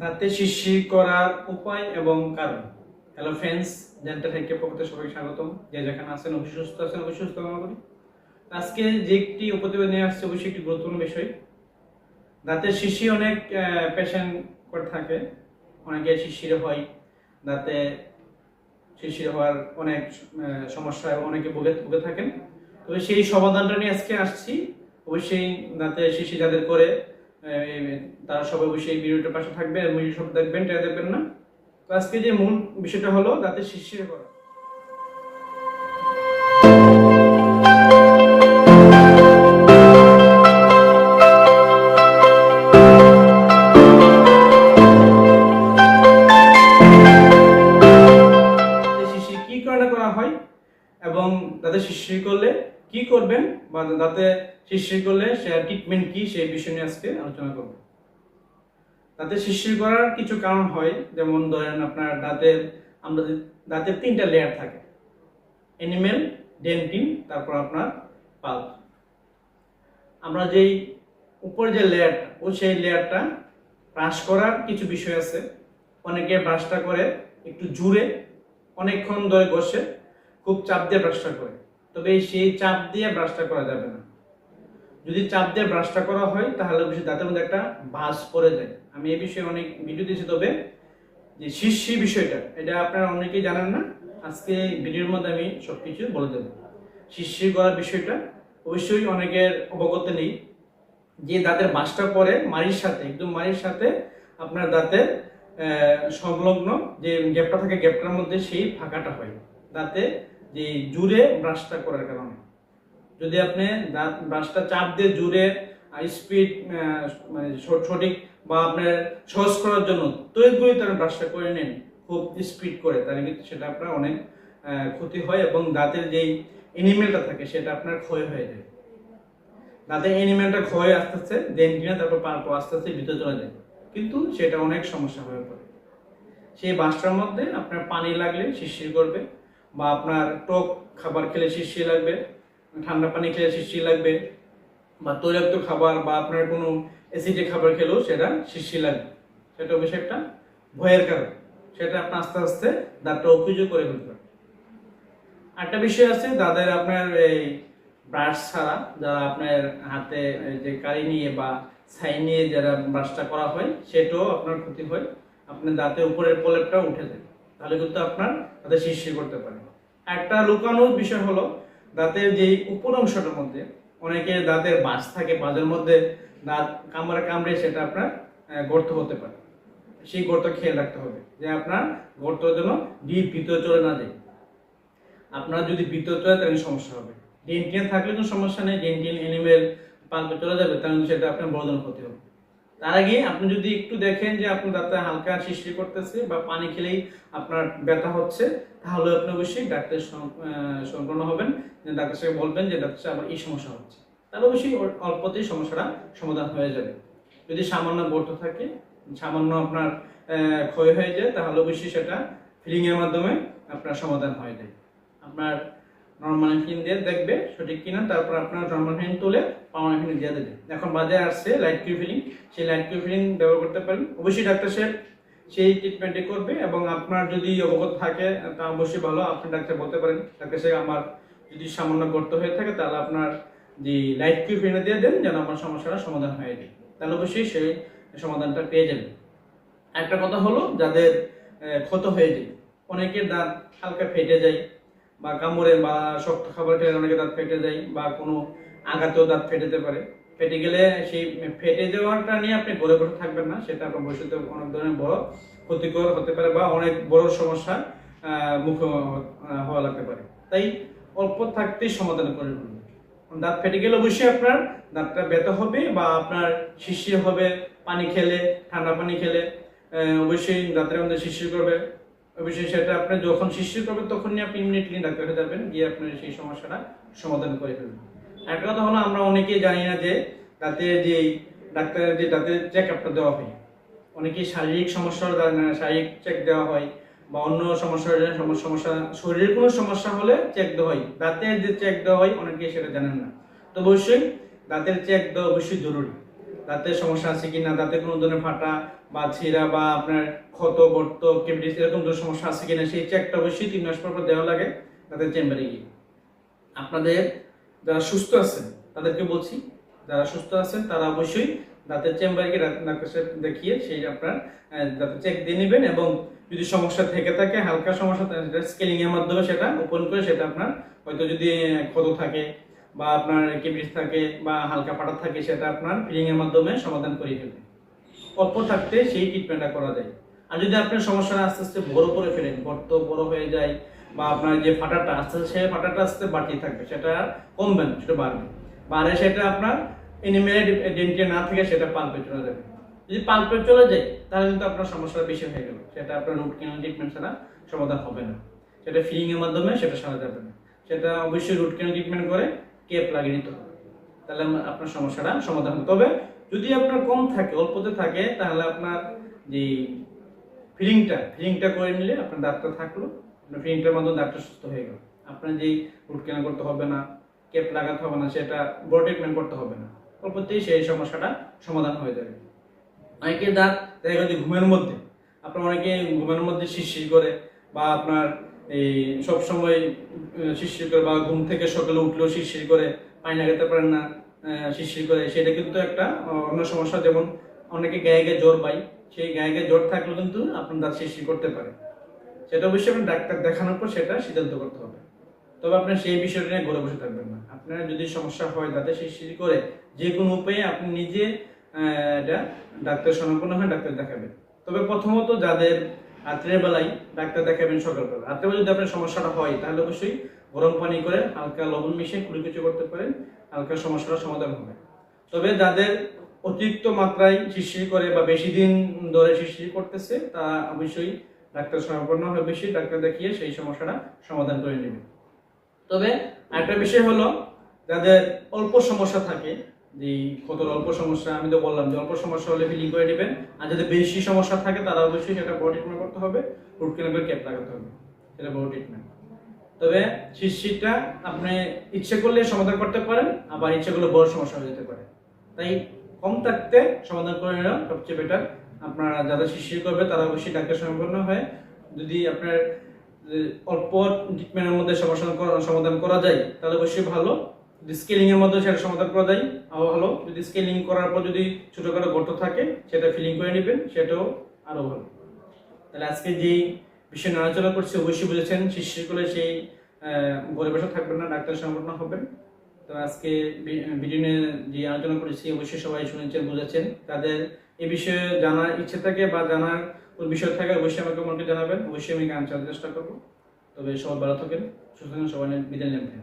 দাঁতে শিশি করার উপায় এবং কারণ। হ্যালো ফ্রেন্ডস ডেন্টাল হেলথকেয়ার পক্ষ থেকে সবাইকে স্বাগতম। যে যেখানে আছেন অবশ্যই সুস্থ আছেন অবশ্যই সুস্থ কামনা করি। আজকে যে একটি উপপ্রতিবেদন নিয়ে আসছে অবশ্যই একটি গুরুত্বপূর্ণ বিষয়। দাঁতের শিশি অনেক পেশেন্ট করে থাকে। অনেকে শিশির হয়। দাঁতে শিশির হওয়ার অনেক আহ, সমস্যায় অনেকে ভুগে ভুগে থাকেন। তবে সেই সমাধানটা নিয়ে আজকে আসছি। অবশ্যই দাঁতে শিশি যাদের করে তারা সবাই বসে এই ভিডিওটার পাশে থাকবে এবং সব দেখবেন টেয়া দেখবেন না। তো আজকে যে মূল বিষয়টা হলো, তাতে শিরশিরে করা। কি করবেন বা দাঁতে শিশির করলে সে ট্রিটমেন্ট কি সেই বিষয় নিয়ে আজকে আলোচনা করব। দাঁতে শিশির করার কিছু কারণ হয়, যেমন ধরেন আপনার দাঁতের, আমরা দাঁতের তিনটা লেয়ার থাকে। এনিমেল ডেন্টিন তারপর আপনার পাল্প আমরা যেই উপরে যে লেয়ারটা ও সেই লেয়ারটা ব্রাশ করার কিছু বিষয় আছে। অনেকে ব্রাশটা করে একটু জুড়ে, অনেকক্ষণ ধরে বসে খুব চাপ দিয়ে ব্রাশটা করে। তবে সেই চাপ দিয়ে ব্রাশটা করা যাবে না। যদি চাপ দিয়ে ব্রাশটা করা হয়, তাহলে অবশ্যই দাঁতের মধ্যে একটা ভাঁজ পড়ে যায়। আমি এই বিষয়ে অনেক ভিডিও দিয়েছি, তবে যে শীর্ষি বিষয়টা, এটা আপনারা অনেকেই জানেন না। আজকে ভিডিওর মধ্যে আমি সবকিছু বলে দেবো। শীর্ষি করার বিষয়টা, অবশ্যই অনেকের অবগত নেই যে দাঁতের বাসটা পরে মাড়ির সাথে, একদম মাড়ির সাথে আপনার দাঁতের সংলগ্ন যে গ্যাপটা থাকে, গ্যাপটার মধ্যে সেই ফাঁকাটা হয়। দাঁতে যে জুড়ে ব্রাশটা করার কারণে। যদি আপনি দাঁত, ব্রাশটা চাপ দিয়ে জুড়ে স্পিড মানে সঠিক বা আপনার সহজ করার জন্য তৈরি তার ব্রাশটা করে নেন, খুব স্পিড করে, তাহলে কিন্তু সেটা আপনার অনেক ক্ষতি হয় এবং দাঁতের যেই এনিমেলটা থাকে সেটা আপনার ক্ষয় হয়ে যায়। দাঁতের এনিমেলটা ক্ষয় আস্তে আস্তে ডেন্টিনা তারপর পারপো আস্তে আস্তে ভিতরে চলে যায়। কিন্তু সেটা অনেক সমস্যা হয়ে পড়ে। সেই বাসটার মধ্যে আপনার পানি লাগলে শিরশির করবে বা আপনার টক খাবার খেলে শিরশির লাগবে, ঠান্ডা পানি খেলে শিরশির লাগবে, বা তৈলাক্ত খাবার বা আপনার কোনো অ্যাসিডে খাবার খেলেও সেটা শিরশির লাগবে। সেটা অবশ্যই একটা ভয়ের কারণ। সেটা আপনার আস্তে আস্তে দাঁতটা অভিযোগ করে ফেলতে পারে একটা বিষয় আছে দাদের আপনার এই ব্রাশ ছাড়া, যারা আপনার হাতে যে কারি নিয়ে বা ছাই নিয়ে যারা ব্রাশটা করা হয়, সেটাও আপনার ক্ষতি হয়। আপনার দাঁতের উপরের প্রলেপটা উঠে যায়। তাহলে কিন্তু আপনার দাঁতে শিরশির করতে পারে। একটা লুকানোর বিষয় হলো দাঁতের যেই উপর অংশটার মধ্যে, অনেকে দাঁতের বাস থাকে বাজের মধ্যে দাঁত কামড়ে কামড়ে সেটা আপনার গর্ত হতে পারে। সেই গর্ত খেয়াল রাখতে হবে যে আপনার গর্ত যেন ডিপ ভিতরে চলে না যায়। আপনার যদি ভিতরে চলে তাহলে সমস্যা হবে। ডেন্টিয়ান থাকলে কোনো সমস্যা নেই ডেন্টিয়ান এনিমেল পাল্পে চলে যাবে, তাহলে সেটা আপনার বড় ক্ষতি হবে। তার আগে আপনি যদি একটু দেখেন যে আপনার দাঁতে হালকা সৃষ্টি করতেছে বা পানি খেলেই আপনার ব্যথা হচ্ছে, তাহলে আপনি অবশ্যই ডাক্তার সম্পন্ন হবেন। ডাক্তার সাহেব বলবেন যে, ডাক্তার সাহেব, আমার এই সমস্যা হচ্ছে। তাহলে অবশ্যই অল্পতেই সমস্যাটা সমাধান হয়ে যাবে। যদি সামান্য গর্ত থাকে, সামান্য আপনার ক্ষয় হয়ে যায়, তাহলে অবশ্যই সেটা ফিলিংয়ের মাধ্যমে আপনার সমাধান হয়ে যায়। আপনার নর্মাল ফিন দিয়ে দেখবে সঠিক কিনা, তারপর আপনার নর্মাল ফিন তুলে পাওয়ার ফিন দিয়ে দেবে। এখন বাজারে আসছে লাইট কিউ ফিলিং সেই লাইট কিউ ফিলিং ব্যবহার করতে পারেন। অবশ্যই ডাক্তার সাহেব সেই ট্রিটমেন্টটি করবে এবং আপনার যদি অবগত থাকে, তা অবশ্যই ভালো, আপনি ডাক্তার বলতে পারেন। ডাক্তার সাহেব, আমার যদি সামান্য গর্ত হয়ে থাকে, তাহলে আপনার যে লাইট কিউ দিয়ে দেন, যেন আমার সমস্যাটা সমাধান হয়ে যায়। তাহলে অবশ্যই সেই সমাধানটা পেয়ে যাবেন একটা কথা হলো, যাদের ক্ষত হয়ে যায়, অনেকের দাঁত হালকা ফেটে যায় বা কামড়ে বা শক্ত খাবার খেলে অনেকে দাঁত ফেটে যায় বা কোনো আঘাতেও দাঁত ফেটে যেতে পারে। ফেটে গেলে সেই ফেটে যাওয়াটা নিয়ে আপনি ঘরে বসে থাকবেন না, সেটা আপনার ভবিষ্যতে অনেক ধরনের বড় ক্ষতিকর হতে পারে বা অনেক বড় সমস্যা মুখ হওয়া লাগতে পারে। তাই অল্প থাকতেই সমাধান করে দাঁত ফেটে গেলে অবশ্যই আপনার দাঁতটা ব্যথা হবে বা আপনার শিশির হবে, পানি খেলে, ঠান্ডা পানি খেলে অবশ্যই দাঁতের মধ্যে শিশির করবে। অবশ্যই সেটা আপনি যখন শিশির করবে তখনই আপনি ইমিডিয়েটলি ডাক্তারের যাবেন, গিয়ে আপনার সেই সমস্যাটা সমাধান করে ফেলবেন। একটা কথা হলো, আমরা অনেকেই জানি না যে দাঁতের যে ডাক্তারের যে দাঁতের চেক আপটা দেওয়া হয়। অনেকেই শারীরিক সমস্যার শারীরিক চেক দেওয়া হয় বা অন্য সমস্যার সমস্যা শরীরের কোনো সমস্যা হলে চেক দেওয়া হয়। দাঁতের যে চেক দেওয়া হয়, অনেকেই সেটা জানেন না। তো অবশ্যই দাঁতের চেক দেওয়া অবশ্যই জরুরি। দাঁতের সমস্যা আছে কিনা দাঁতে কোনো ধরনের ফাটা বা ছিঁড়া বা আপনার ক্ষত, গর্ত কেভিটিস এরকম ধরনের সমস্যা আছে কিনা, সেই চেকটা অবশ্যই তিন মাস পর পর দেওয়া লাগে দাঁতের চেম্বারে গিয়ে। আপনাদের যারা সুস্থ আছেন, তাদেরকে বলছি, যারা সুস্থ আছেন, তারা অবশ্যই দাঁতের চেম্বারে গিয়ে সাহেব দেখিয়ে সেই আপনার দাঁতের চেক দিয়ে নেবেন এবং যদি সমস্যা থেকে থাকে, হালকা সমস্যা স্কেলিং এর মাধ্যমে সেটা ওপেন করে সেটা আপনার হয়তো যদি ক্ষত থাকে বা আপনার কেবিস থাকে বা হালকা ফাটা থাকে, সেটা আপনার ফিলিং এর মাধ্যমে সমাধান করে ফেলবেন। অল্প থাকতে সেই ট্রিটমেন্টটা করা যায়। আর যদি আপনার সমস্যা আস্তে আস্তে বড় করে ফেলেন, গর্ত বড় হয়ে যায় বা আপনার যে ফাটাটা, আস্তে আস্তে সেই ফাটাটা আস্তে বাড়তে থাকবে, সেটা কমবে না, সেটা বাড়বে। বাড়ে সেটা আপনার এনিমেল ডেন্টে না থেকে, সেটা পাল্পে চলে যাবে। যদি পাল্পে চলে যায়, তাহলে কিন্তু আপনার সমস্যাটা বেশি হয়ে গেল। সেটা আপনার রুট ক্যানাল ট্রিটমেন্ট ছাড়া সমাধান হবে না। সেটা ফিলিং এর মাধ্যমে সেটা সারা যাবে না। সেটা অবশ্যই রুট ক্যানাল ট্রিটমেন্ট করে কেপ লাগিয়ে নিতে হবে। তাহলে আপনার সমস্যাটা সমাধান তবে যদি আপনার কম থাকে, অল্পতে থাকে, তাহলে আপনার যে ফিলিংটা ফিলিংটা করে নিলে আপনার দাঁতটা থাকল, আপনার ফিলিংটার মাধ্যমে দাঁতটা সুস্থ হয়ে গেল। আপনার যেই রুট ক্যানাল করতে হবে না, কেপ লাগাতে হবে না, সেটা বড় ট্রিটমেন্ট করতে হবে না। অল্পতেই সেই সমস্যাটা সমাধান হয়ে যাবে। অনেকের দাঁত দেখা গেছে ঘুমের মধ্যে। আপনার অনেকে ঘুমের মধ্যে শিরশির করে বা আপনার এই সব সময় শিরশির করে বা ঘুম থেকে সকালে উঠলেও শিরশির করে, পানি লাগাতে পারেন না শিরশির করে। সেটা কিন্তু একটা অন্য সমস্যা। যেমন অনেকে গায়ে গায়ে জ্বর পাই সেই গায়ে গায়ে জ্বর থাকলেও কিন্তু আপনার দাঁত শিরশির করতে পারে সেটা অবশ্যই আপনি ডাক্তার দেখানোর পর সেটা সিদ্ধান্ত করতে হবে। তবে আপনার সেই বিষয়টা নিয়ে ঘরে বসে থাকবেন না। আপনার যদি সমস্যা হয় দাঁতে শিরশির করে, যে কোনো উপায়ে আপনি নিজে এটা ডাক্তার শরণাপন্ন হয় ডাক্তার দেখাবেন। তবে প্রথমত যাদের রাত্রের বেলায় ডাক্তার দেখাবেন সকালবেলা। রাত্রেবেলা যদি আপনার সমস্যাটা হয়, তাহলে অবশ্যই গরম পানি করে হালকা লবণ মিশিয়ে কুড়ি কিছু করতে পারেন, হালকা সমস্যার সমাধান হবে। তবে যাদের অতিরিক্ত মাত্রায় শিরশির করে বা বেশি দিন ধরে শিরশির করতেছে, তা অবশ্যই ডাক্তার শরণাপন্ন হয় বেশি ডাক্তার দেখিয়ে সেই সমস্যাটা সমাধান করে নেবে। তবে একটা বিষয় হলো, যাদের অল্প সমস্যা থাকে যে কত অল্প সমস্যা, আমি তো বললাম যে অল্প সমস্যা হলে ফিলিং করে নেবেন। আর যদি বেশি সমস্যা থাকে, তারা অবশ্যই সেটা বড় ট্রিটমেন্ট করতে হবে রুট ক্যানেলের ক্যাপ লাগাতে হবে। সেটা বড় ট্রিটমেন্ট তবে শিরশিরটা আপনি ইচ্ছে করলে সমাধান করতে পারেন, আবার ইচ্ছে করলে বড় সমস্যা হয়ে যেতে পারে। তাই কম থাকতে সমাধান করে নেওয়া সবচেয়ে বেটার আপনারা যারা শিরশির করবে, তারা অবশ্যই ডাক্তার সম্পন্ন হয়। যদি আপনার অল্প ট্রিটমেন্টের মধ্যে করা- সমাধান করা যায়, তাহলে অবশ্যই ভালো। স্কেলিং এর মধ্যে সেটা সমাধান করা যায়, আরও ভালো। যদি স্কেলিং করার পর যদি ছোটখাটো গর্ত থাকে, সেটা ফিলিং করে নেবেন, সেটাও আরও ভালো। তাহলে আজকে যেই বিষয় আলোচনা করছি, অবশ্যই বুঝেছেন শিষ্যের করে সেই ঘরে বসে থাকবেন না, ডাক্তার সম্পন্ন হবেন। তো আজকে ভিডিও নিয়ে যে আলোচনা করেছি, অবশ্যই সবাই শুনেছেন, বুঝেছেন। তাদের এ বিষয়ে জানার ইচ্ছে থাকে বা জানার বিষয় থাকে, অবশ্যই আমাকে মনকে জানাবেন। অবশ্যই আমি গান চালার চেষ্টা করব। তবে সবাই ভালো থাকেন থাকেন, সবাই বিদায় নেবেন।